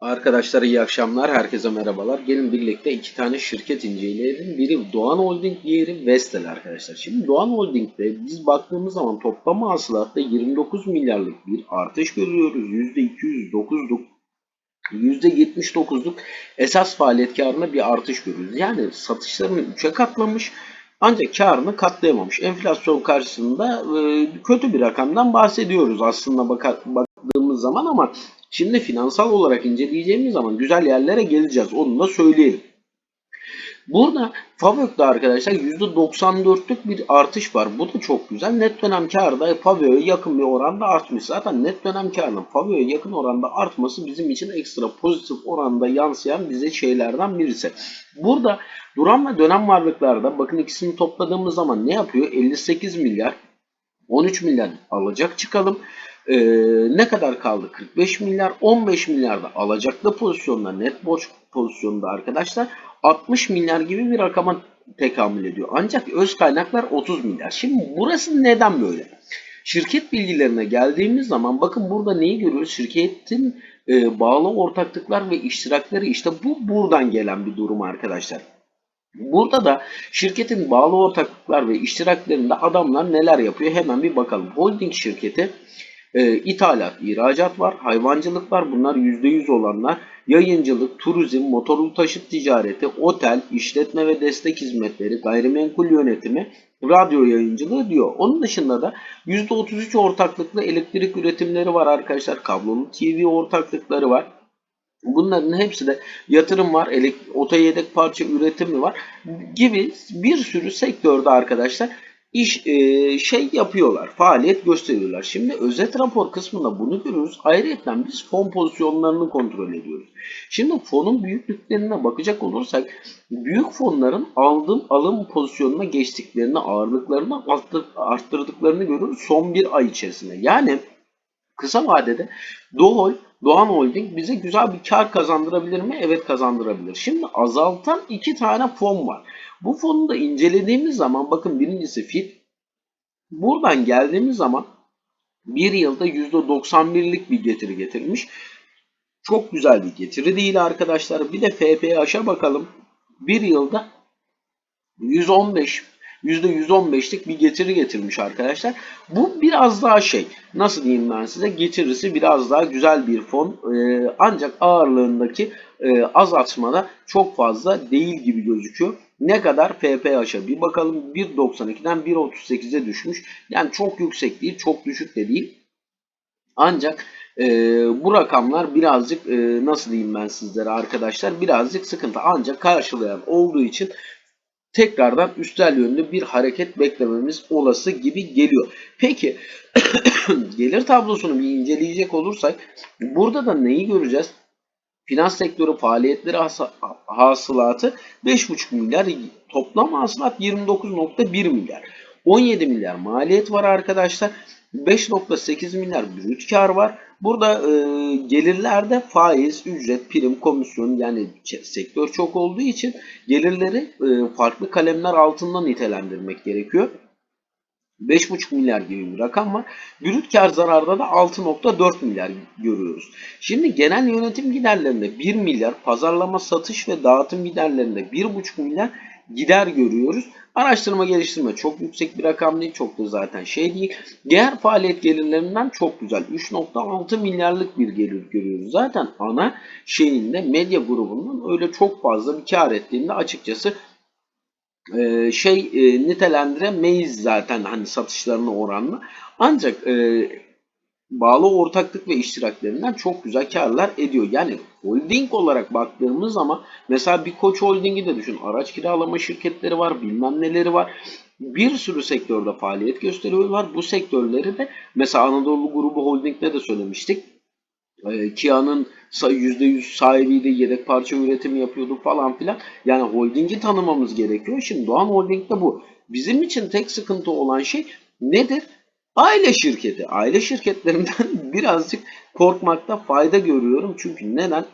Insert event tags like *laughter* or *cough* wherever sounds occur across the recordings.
Arkadaşlar iyi akşamlar, herkese merhabalar. Gelin birlikte iki tane şirket inceleyelim. Biri Doğan Holding, diğeri Vestel arkadaşlar. Şimdi Doğan Holding'de biz baktığımız zaman toplam hasılatta 29 milyarlık bir artış görüyoruz. %209'luk, %79'luk esas faaliyet karına bir artış görüyoruz. Yani satışlarını 3'e katlamış ancak karını katlayamamış. Enflasyon karşısında e, kötü bir rakamdan bahsediyoruz aslında bakar, baktığımız zaman ama Şimdi finansal olarak inceleyeceğimiz zaman güzel yerlere geleceğiz. Onu da söyleyelim. Burada Favök'te arkadaşlar %94'lük bir artış var. Bu da çok güzel. Net dönem karda Favök'e yakın bir oranda artmış. Zaten net dönem karının Favök'e yakın oranda artması bizim için ekstra pozitif oranda yansıyan bize şeylerden birisi. Burada duran ve dönem varlıklarda bakın ikisini topladığımız zaman ne yapıyor? 58 milyar 13 milyar alacak çıkalım. Ee, ne kadar kaldı? 45 milyar, 15 milyarda alacaklı pozisyonda, net borç pozisyonda arkadaşlar 60 milyar gibi bir rakama tekamül ediyor. Ancak öz kaynaklar 30 milyar. Şimdi burası neden böyle? Şirket bilgilerine geldiğimiz zaman bakın burada neyi görüyoruz? Şirketin e, bağlı ortaklıklar ve iştirakleri işte bu buradan gelen bir durum arkadaşlar. Burada da şirketin bağlı ortaklıklar ve iştiraklerinde adamlar neler yapıyor hemen bir bakalım. Holding şirketi e, ithalat, ihracat var, hayvancılık var. Bunlar %100 olanlar. Yayıncılık, turizm, motorlu taşıt ticareti, otel, işletme ve destek hizmetleri, gayrimenkul yönetimi, radyo yayıncılığı diyor. Onun dışında da %33 ortaklıklı elektrik üretimleri var arkadaşlar. Kablolu TV ortaklıkları var. Bunların hepsi de yatırım var, oto yedek parça üretimi var gibi bir sürü sektörde arkadaşlar iş e, şey yapıyorlar, faaliyet gösteriyorlar. Şimdi özet rapor kısmında bunu görüyoruz. Ayrıca biz fon pozisyonlarını kontrol ediyoruz. Şimdi fonun büyüklüklerine bakacak olursak büyük fonların aldım alım pozisyonuna geçtiklerini, ağırlıklarını arttırdıklarını görüyoruz son bir ay içerisinde. Yani kısa vadede Doğol, Doğan Holding bize güzel bir kar kazandırabilir mi? Evet kazandırabilir. Şimdi azaltan iki tane fon var. Bu fonu da incelediğimiz zaman bakın birincisi FIT. Buradan geldiğimiz zaman bir yılda %91'lik bir getiri getirmiş. Çok güzel bir getiri değil arkadaşlar. Bir de FPH'a bakalım. Bir yılda 115 %115'lik bir getiri getirmiş arkadaşlar. Bu biraz daha şey nasıl diyeyim ben size getirisi biraz daha güzel bir fon ee, ancak ağırlığındaki e, azaltmada çok fazla değil gibi gözüküyor. Ne kadar FPH'a bir bakalım 1.92'den 1.38'e düşmüş. Yani çok yüksek değil çok düşük de değil. Ancak e, bu rakamlar birazcık e, nasıl diyeyim ben sizlere arkadaşlar birazcık sıkıntı ancak karşılayan olduğu için tekrardan üstel yönlü bir hareket beklememiz olası gibi geliyor. Peki *clears throat* gelir tablosunu bir inceleyecek olursak burada da neyi göreceğiz? Finans sektörü faaliyetleri hasılatı 5,5 milyar, toplam hasılat 29,1 milyar. 17 milyar maliyet var arkadaşlar. 5.8 milyar brüt kar var. Burada e, gelirlerde faiz, ücret, prim, komisyon yani sektör çok olduğu için gelirleri e, farklı kalemler altından nitelendirmek gerekiyor. 5,5 milyar gibi bir rakam var. Brüt kar zararda da 6,4 milyar görüyoruz. Şimdi genel yönetim giderlerinde 1 milyar, pazarlama, satış ve dağıtım giderlerinde 1,5 milyar gider görüyoruz. Araştırma geliştirme çok yüksek bir rakam değil. Çok da zaten şey değil. Diğer faaliyet gelirlerinden çok güzel. 3.6 milyarlık bir gelir görüyoruz. Zaten ana şeyinde medya grubunun öyle çok fazla bir kar ettiğinde açıkçası e, şey e, nitelendiremeyiz zaten hani satışlarına oranla. Ancak e, bağlı ortaklık ve iştiraklerinden çok güzel karlar ediyor. Yani holding olarak baktığımız zaman mesela bir Koç Holding'i de düşün. Araç kiralama şirketleri var, bilmem neleri var. Bir sürü sektörde faaliyet gösteriyorlar. Bu sektörleri de mesela Anadolu Grubu Holding'de de söylemiştik. Ee, Kia'nın %100 sahibiydi, yedek parça üretimi yapıyordu falan filan. Yani holdingi tanımamız gerekiyor. Şimdi Doğan Holding'de bu. Bizim için tek sıkıntı olan şey nedir? Aile şirketi. Aile şirketlerinden birazcık korkmakta fayda görüyorum. Çünkü neden?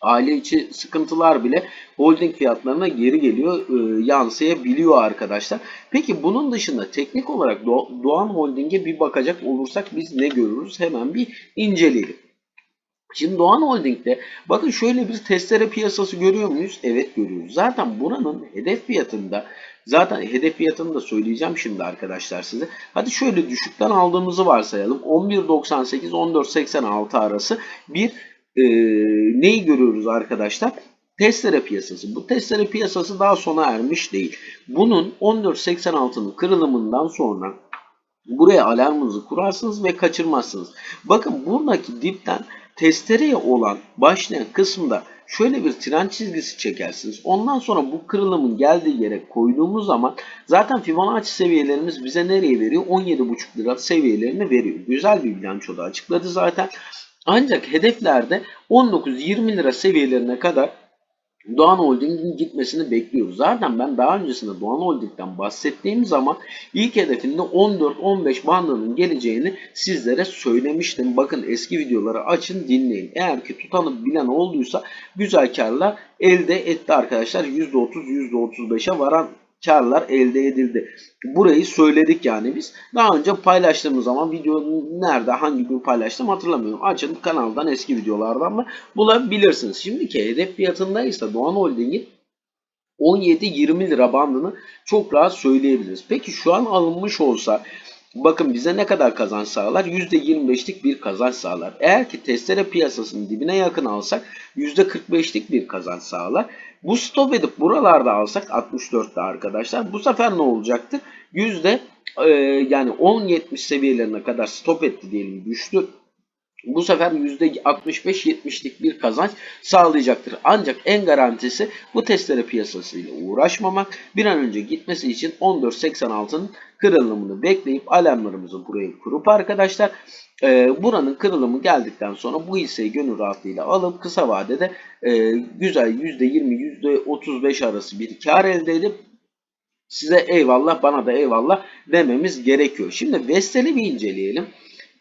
Aile içi sıkıntılar bile holding fiyatlarına geri geliyor, e, yansıyabiliyor arkadaşlar. Peki bunun dışında teknik olarak Doğan Holding'e bir bakacak olursak biz ne görürüz? Hemen bir inceleyelim. Şimdi Doğan Holding'de bakın şöyle bir testere piyasası görüyor muyuz? Evet görüyoruz. Zaten buranın hedef fiyatında zaten hedef fiyatını da söyleyeceğim şimdi arkadaşlar size. Hadi şöyle düşükten aldığımızı varsayalım. 11.98 14.86 arası bir e, neyi görüyoruz arkadaşlar? Testere piyasası. Bu testere piyasası daha sona ermiş değil. Bunun 14.86'nın kırılımından sonra buraya alarmınızı kurarsınız ve kaçırmazsınız. Bakın buradaki dipten testereye olan başlayan kısımda şöyle bir tren çizgisi çekersiniz. Ondan sonra bu kırılımın geldiği yere koyduğumuz zaman zaten Fibonacci seviyelerimiz bize nereye veriyor? 17,5 lira seviyelerini veriyor. Güzel bir bilançoda açıkladı zaten. Ancak hedeflerde 19-20 lira seviyelerine kadar Doğan Holding'in gitmesini bekliyoruz. Zaten ben daha öncesinde Doğan Holding'den bahsettiğim zaman ilk hedefinde 14-15 bandının geleceğini sizlere söylemiştim. Bakın eski videoları açın dinleyin. Eğer ki tutanı bilen olduysa güzel karlar elde etti arkadaşlar. %30 %35'e varan karlar elde edildi. Burayı söyledik yani biz. Daha önce paylaştığımız zaman video nerede hangi gün paylaştım hatırlamıyorum. Açın kanaldan eski videolardan da bulabilirsiniz. Şimdiki hedef fiyatındaysa Doğan Holding'in 17-20 lira bandını çok rahat söyleyebiliriz. Peki şu an alınmış olsa bakın bize ne kadar kazanç sağlar? %25'lik bir kazanç sağlar. Eğer ki testere piyasasının dibine yakın alsak %45'lik bir kazanç sağlar. Bu stop edip buralarda alsak 64'te arkadaşlar bu sefer ne olacaktır? Yüzde e, yani 10-70 seviyelerine kadar stop etti diyelim düştü. Bu sefer %65-70'lik bir kazanç sağlayacaktır. Ancak en garantisi bu testere piyasasıyla uğraşmamak. Bir an önce gitmesi için 14.86'nın kırılımını bekleyip alarmlarımızı buraya kurup arkadaşlar e, buranın kırılımı geldikten sonra bu hisseyi gönül rahatlığıyla alıp kısa vadede e, güzel %20 %35 arası bir kar elde edip size eyvallah bana da eyvallah dememiz gerekiyor. Şimdi Vestel'i bir inceleyelim.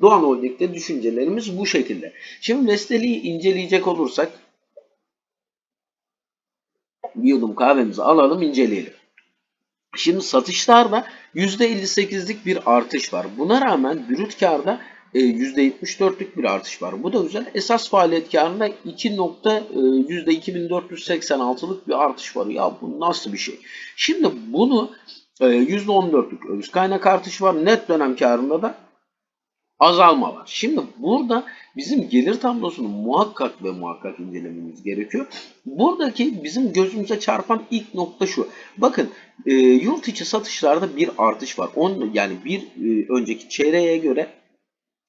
Doğan Holding'de düşüncelerimiz bu şekilde. Şimdi Vestel'i inceleyecek olursak bir yudum kahvemizi alalım inceleyelim. Şimdi satışlarda %58'lik bir artış var. Buna rağmen brüt karda %74'lük bir artış var. Bu da güzel. Esas faaliyet karında 2 nokta %2486'lık bir artış var. Ya bu nasıl bir şey? Şimdi bunu %14'lük öz kaynak artışı var. Net dönem karında da azalma var. Şimdi burada bizim gelir tablosunu muhakkak ve muhakkak incelememiz gerekiyor. Buradaki bizim gözümüze çarpan ilk nokta şu. Bakın e, yurt içi satışlarda bir artış var. On, yani bir e, önceki çeyreğe göre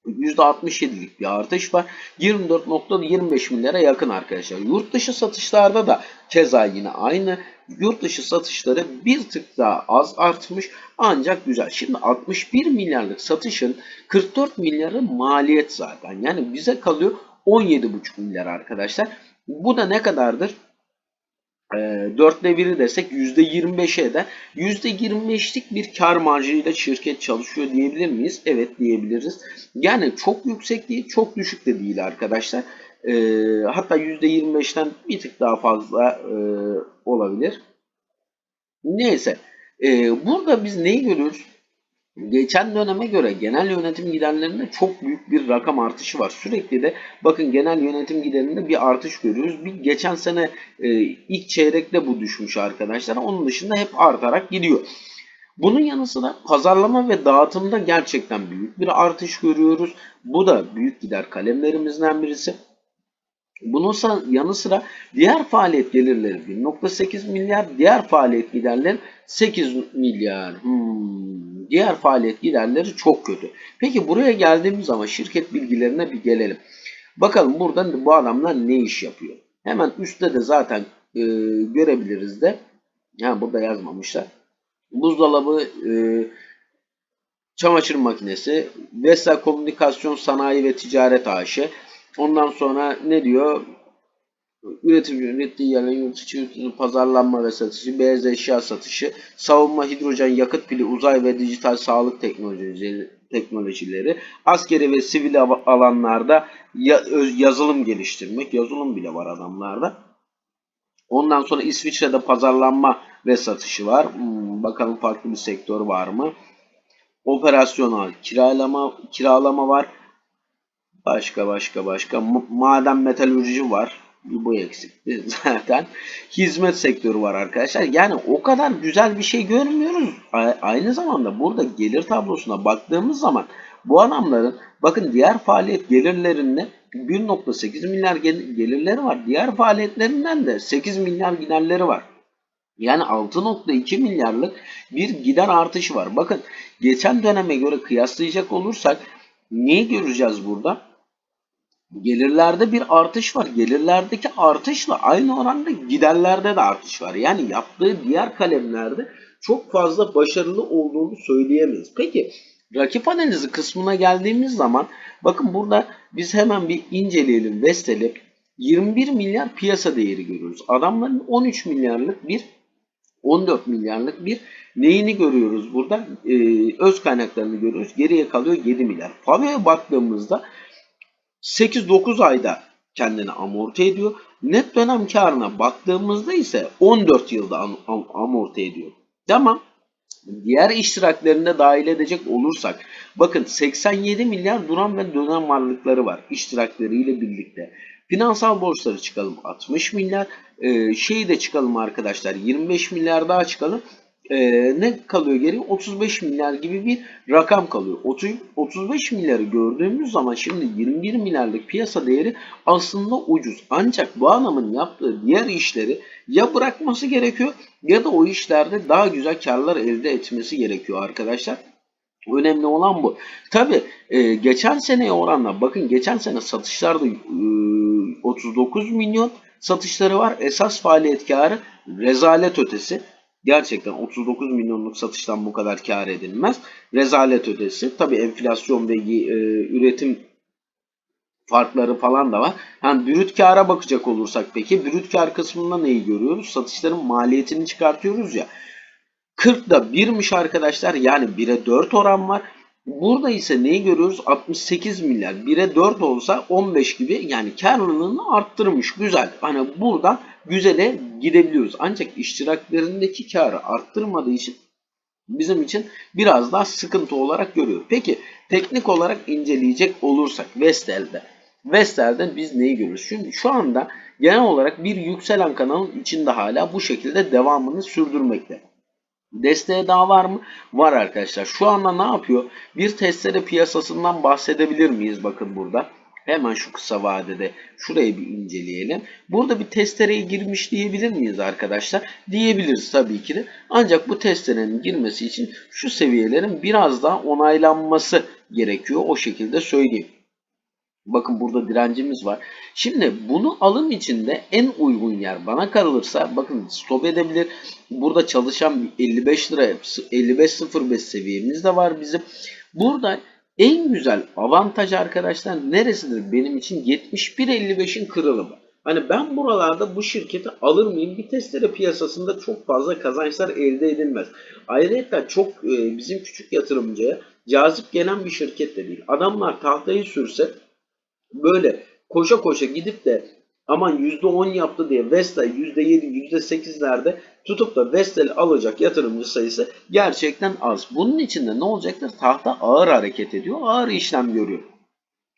%67'lik bir artış var. 24.25 milyara yakın arkadaşlar. Yurt dışı satışlarda da keza yine aynı. Yurt dışı satışları bir tık daha az artmış ancak güzel. Şimdi 61 milyarlık satışın 44 milyarı maliyet zaten. Yani bize kalıyor 17,5 milyar arkadaşlar. Bu da ne kadardır? e, dörtte biri desek %25'e de %25'lik bir kar marjıyla şirket çalışıyor diyebilir miyiz? Evet diyebiliriz. Yani çok yüksek değil, çok düşük de değil arkadaşlar. E, hatta %25'ten bir tık daha fazla e, olabilir. Neyse. E, burada biz neyi görüyoruz? Geçen döneme göre genel yönetim giderlerinde çok büyük bir rakam artışı var. Sürekli de bakın genel yönetim giderinde bir artış görüyoruz. Bir geçen sene e, ilk çeyrekte bu düşmüş arkadaşlar. Onun dışında hep artarak gidiyor. Bunun yanı sıra pazarlama ve dağıtımda gerçekten büyük bir artış görüyoruz. Bu da büyük gider kalemlerimizden birisi. Bunun yanı sıra diğer faaliyet gelirleri 1.8 milyar, diğer faaliyet giderleri 8 milyar. Hmm. Diğer faaliyet giderleri çok kötü. Peki buraya geldiğimiz zaman şirket bilgilerine bir gelelim. Bakalım burada bu adamlar ne iş yapıyor. Hemen üstte de zaten e, görebiliriz de. Ha burada yazmamışlar. Buzdolabı, e, çamaşır makinesi, Vesel Komünikasyon Sanayi ve Ticaret AŞ, Ondan sonra ne diyor? Üretici ürettiği yerlerin yurt içi pazarlanma ve satışı, beyaz eşya satışı, savunma, hidrojen, yakıt pili, uzay ve dijital sağlık teknolojileri, teknolojileri, askeri ve sivil alanlarda yazılım geliştirmek, yazılım bile var adamlarda. Ondan sonra İsviçre'de pazarlanma ve satışı var. Hmm, bakalım farklı bir sektör var mı? Operasyonel kiralama kiralama var Başka başka başka. Maden metalurji var. Bu eksikti *laughs* zaten. Hizmet sektörü var arkadaşlar. Yani o kadar güzel bir şey görmüyoruz. Aynı zamanda burada gelir tablosuna baktığımız zaman bu adamların bakın diğer faaliyet gelirlerinde 1.8 milyar gel- gelirleri var. Diğer faaliyetlerinden de 8 milyar giderleri var. Yani 6.2 milyarlık bir gider artışı var. Bakın geçen döneme göre kıyaslayacak olursak neyi göreceğiz burada? Gelirlerde bir artış var. Gelirlerdeki artışla aynı oranda giderlerde de artış var. Yani yaptığı diğer kalemlerde çok fazla başarılı olduğunu söyleyemeyiz. Peki rakip analizi kısmına geldiğimiz zaman bakın burada biz hemen bir inceleyelim Vestel'i. 21 milyar piyasa değeri görüyoruz. Adamların 13 milyarlık bir 14 milyarlık bir neyini görüyoruz burada? Ee, öz kaynaklarını görüyoruz. Geriye kalıyor 7 milyar. Fave'ye baktığımızda 8-9 ayda kendini amorti ediyor. Net dönem karına baktığımızda ise 14 yılda am- am- amorti ediyor. Tamam. Diğer iştiraklerinde dahil edecek olursak bakın 87 milyar duran ve dönem varlıkları var iştirakleriyle birlikte. Finansal borçları çıkalım 60 milyar. Ee, şeyi de çıkalım arkadaşlar 25 milyar daha çıkalım. Ee, ne kalıyor geri? 35 milyar gibi bir rakam kalıyor. 30, 35 milyarı gördüğümüz zaman şimdi 21 milyarlık piyasa değeri aslında ucuz. Ancak bu adamın yaptığı diğer işleri ya bırakması gerekiyor ya da o işlerde daha güzel karlar elde etmesi gerekiyor arkadaşlar. Önemli olan bu. Tabi geçen seneye oranla bakın geçen sene satışlarda e, 39 milyon satışları var. Esas faaliyet karı rezalet ötesi. Gerçekten 39 milyonluk satıştan bu kadar kar edilmez. Rezalet ötesi. Tabi enflasyon ve e, üretim farkları falan da var. Yani brüt kâra bakacak olursak peki brüt kar kısmında neyi görüyoruz? Satışların maliyetini çıkartıyoruz ya. 40'da 1'miş arkadaşlar. Yani 1'e 4 oran var. Burada ise neyi görüyoruz? 68 milyar. 1'e 4 olsa 15 gibi yani karlılığını arttırmış. Güzel. Hani buradan güzele gidebiliyoruz. Ancak iştiraklerindeki karı arttırmadığı için bizim için biraz daha sıkıntı olarak görüyor. Peki teknik olarak inceleyecek olursak Vestel'de. Vestel'de biz neyi görüyoruz? Çünkü şu anda genel olarak bir yükselen kanalın içinde hala bu şekilde devamını sürdürmekte. Desteğe daha var mı? Var arkadaşlar. Şu anda ne yapıyor? Bir testere piyasasından bahsedebilir miyiz? Bakın burada. Hemen şu kısa vadede şurayı bir inceleyelim. Burada bir testereye girmiş diyebilir miyiz arkadaşlar? Diyebiliriz tabii ki de. Ancak bu testerenin girmesi için şu seviyelerin biraz daha onaylanması gerekiyor. O şekilde söyleyeyim. Bakın burada direncimiz var. Şimdi bunu alım içinde en uygun yer bana kalırsa bakın stop edebilir. Burada çalışan 55 lira 55.05 seviyemiz de var bizim. Burada en güzel avantaj arkadaşlar neresidir benim için 71.55'in kırılımı. Hani ben buralarda bu şirketi alır mıyım? Bir testere piyasasında çok fazla kazançlar elde edilmez. Ayrıca çok e, bizim küçük yatırımcıya cazip gelen bir şirket de değil. Adamlar tahtayı sürse böyle koşa koşa gidip de aman %10 yaptı diye Vestel %7, %8'lerde tutup da Vestel alacak yatırımcı sayısı gerçekten az. Bunun için de ne olacaktır? Tahta ağır hareket ediyor, ağır işlem görüyor.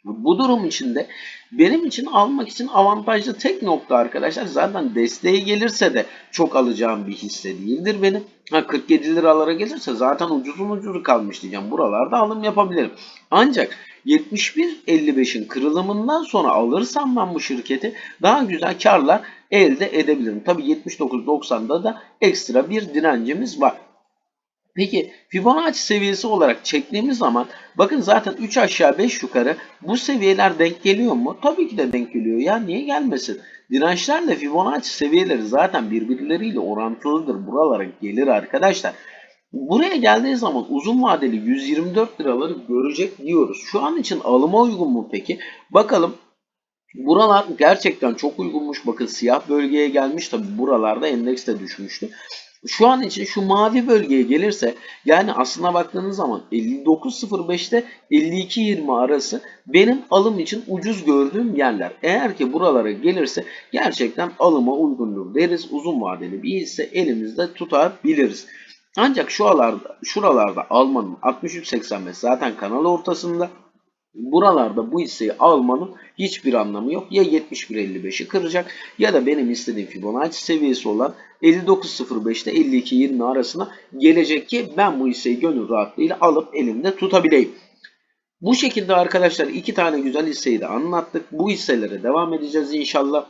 Bu durum içinde benim için almak için avantajlı tek nokta arkadaşlar zaten desteği gelirse de çok alacağım bir hisse değildir benim. Ha 47 liralara gelirse zaten ucuzun ucuzu kalmış diyeceğim. Buralarda alım yapabilirim. Ancak 71.55'in kırılımından sonra alırsam ben bu şirketi daha güzel karlar elde edebilirim. Tabi 79.90'da da ekstra bir direncimiz var. Peki Fibonacci seviyesi olarak çektiğimiz zaman bakın zaten 3 aşağı 5 yukarı bu seviyeler denk geliyor mu? Tabii ki de denk geliyor ya niye gelmesin? Dirençlerle Fibonacci seviyeleri zaten birbirleriyle orantılıdır. Buralara gelir arkadaşlar. Buraya geldiği zaman uzun vadeli 124 liraları görecek diyoruz. Şu an için alıma uygun mu peki? Bakalım. Buralar gerçekten çok uygunmuş. Bakın siyah bölgeye gelmiş. Tabi buralarda endeks de düşmüştü. Şu an için şu mavi bölgeye gelirse yani aslına baktığınız zaman 59.05'te 52.20 arası benim alım için ucuz gördüğüm yerler. Eğer ki buralara gelirse gerçekten alıma uygundur deriz. Uzun vadeli bir hisse elimizde tutabiliriz. Ancak şuralarda, şuralarda almanın 63.85 zaten kanal ortasında. buralarda bu hisseyi almanın hiçbir anlamı yok. Ya 71.55'i kıracak ya da benim istediğim Fibonacci seviyesi olan 59.05 ile 52.20 arasına gelecek ki ben bu hisseyi gönül rahatlığıyla alıp elimde tutabileyim. Bu şekilde arkadaşlar iki tane güzel hisseyi de anlattık. Bu hisselere devam edeceğiz inşallah.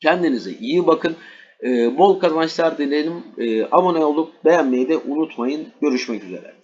Kendinize iyi bakın. Ee, bol kazançlar dilerim. Ee, abone olup beğenmeyi de unutmayın. Görüşmek üzere.